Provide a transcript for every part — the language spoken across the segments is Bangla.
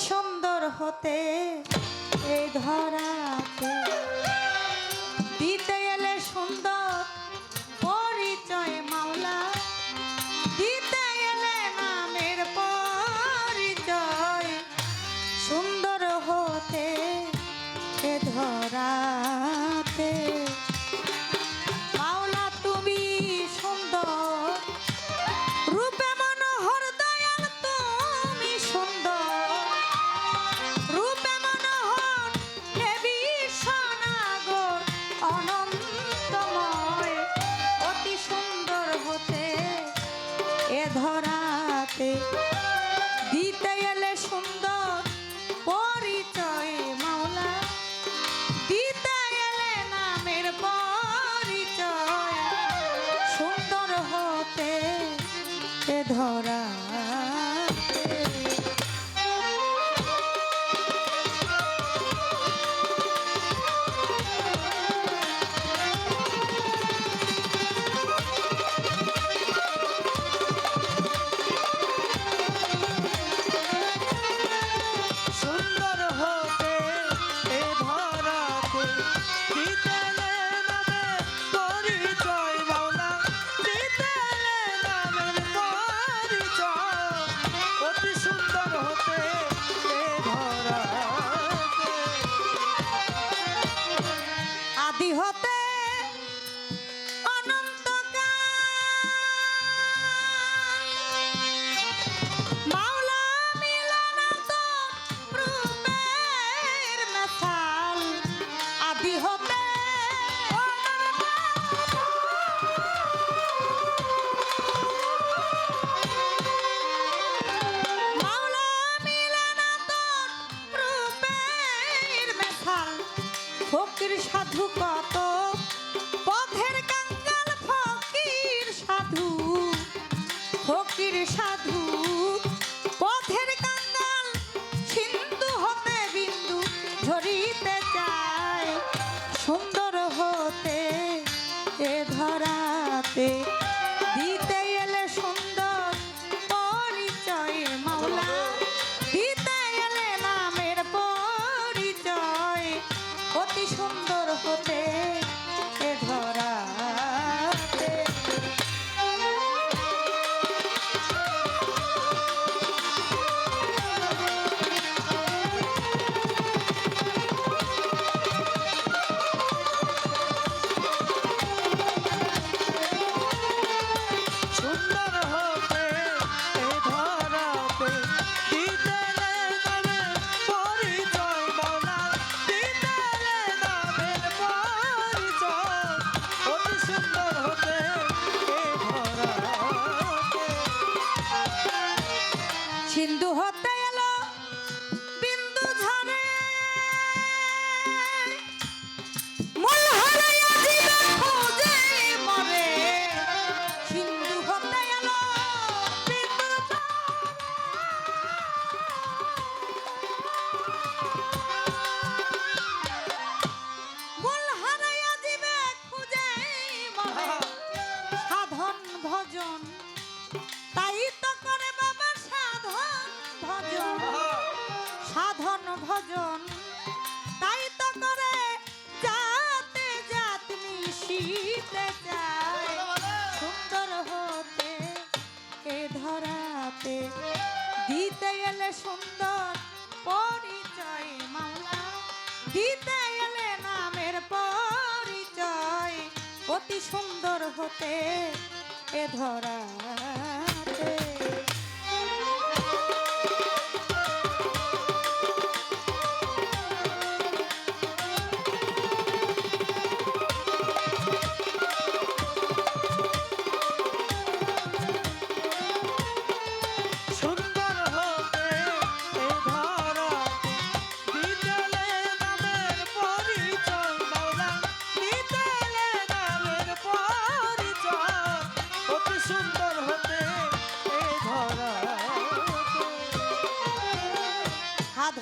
সুন্দর হতে এই ধর ahora. আদি হতে পীর সাধু সিন্ধু হতে হতে এ ধরাতে।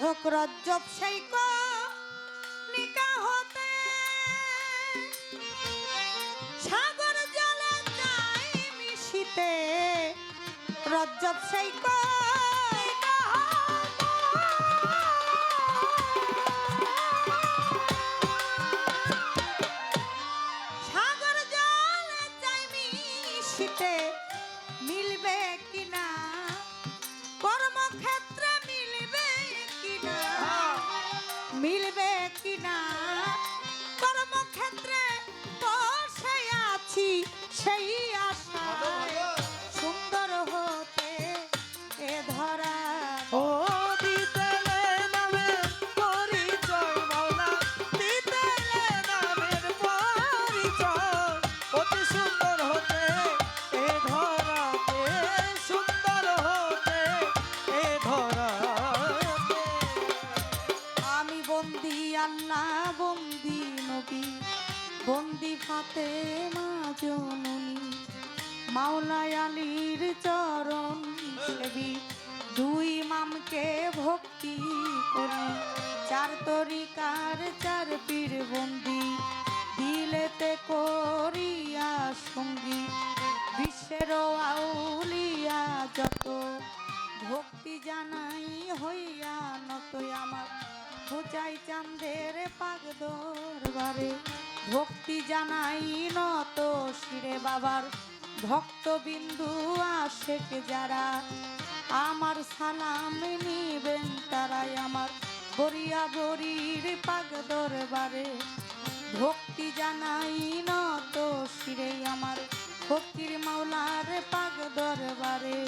সাধক রজ্জব সেই নিকা হতে। সাগর জলে যাই মিশিতে রজ্জব সেই ফাতে মা জননী মাওলায় আলীর চরণ। সেবী দুই মামকে ভক্তি করি, চার তরিকার চার পীর বন্দি, দিলেতে করিয়া সঙ্গী। বিশ্বের আউলিয়া যত, ভক্তি জানাই হইয়া নতই আমার। পূজাই চান্দের পাগ দরবারে। ভক্তি জানাই নত শিরে বাবার ভক্তবিন্দু আশেক যারা। আমার সালাম নিবেন তারাই আমার বরিয়া বরির পাগ দরবারে। ভক্তি জানাই নত শিরে আমার ফকির মাওলার পাগ দরবারে।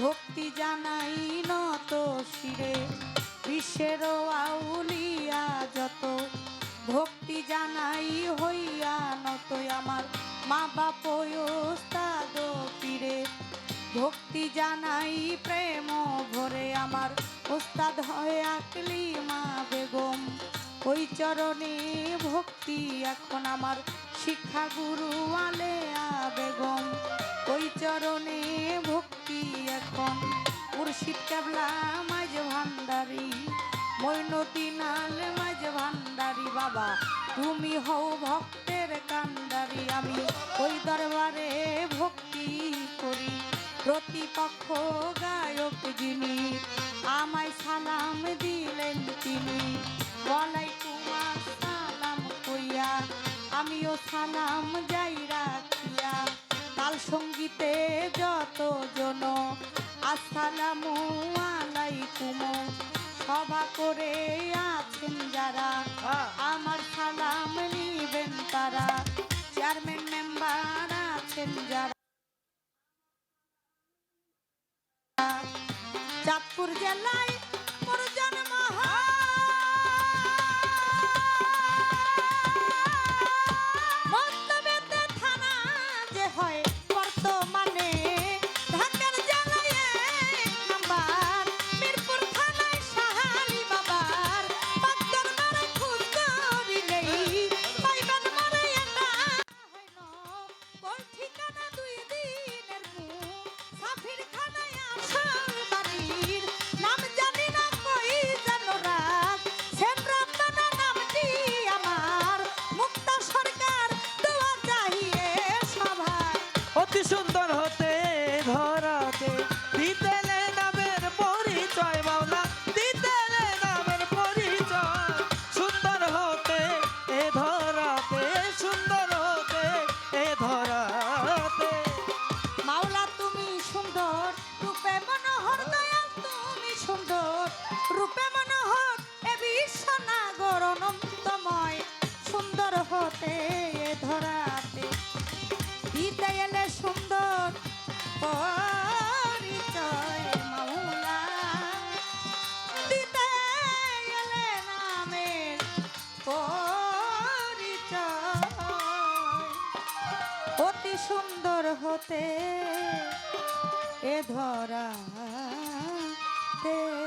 ভক্তি জানাই নত শিরে বিশ্বের আউলিয়া যত ভক্তি জানাই হইয়া নত আমার মা বাপ ওস্তাদ ভক্তি জানাই প্রেম ভরে আমার ওস্তাদ হয় আকলি মা বেগম। ওই চরণে ভক্তি এখন আমার শিক্ষা গুরু আলেয়া বেগম। ওই চরণে ভক্তি এখন মুর্শিদ কেবলা মাঝ ভান্ডারি। মৈনতিনাল মাঝ ভান্ডারি। বাবা, তুমি হও ভক্তের কান্ডারি আমি ওই দরবারে ভক্তি করি। প্রতিপক্ষ গায়ক যিনি, আমায় সালাম দিলেন তিনি। ওয়ালাইকুম আসসালাম কইয়া, আমিও সালাম যাই রাখিয়া। তাল সঙ্গীতে যত জন আসসালামু আলাইকুম। সভা করে আছেন যারা হ্যাঁ। আমার সালাম নিবেন তারা। চেয়ারম্যান মেম্বার আছেন যারা। চাঁদপুর জেলায় সুন্দর, রূপে মনোহর, এ বিশ্বনাগর অনন্তময়। সুন্দর হতে এ ধরাতে দিতে এলে সুন্দর পরিচয় মামলা দিতে এলে নামের অতি সুন্দর হতে এ ধরা there.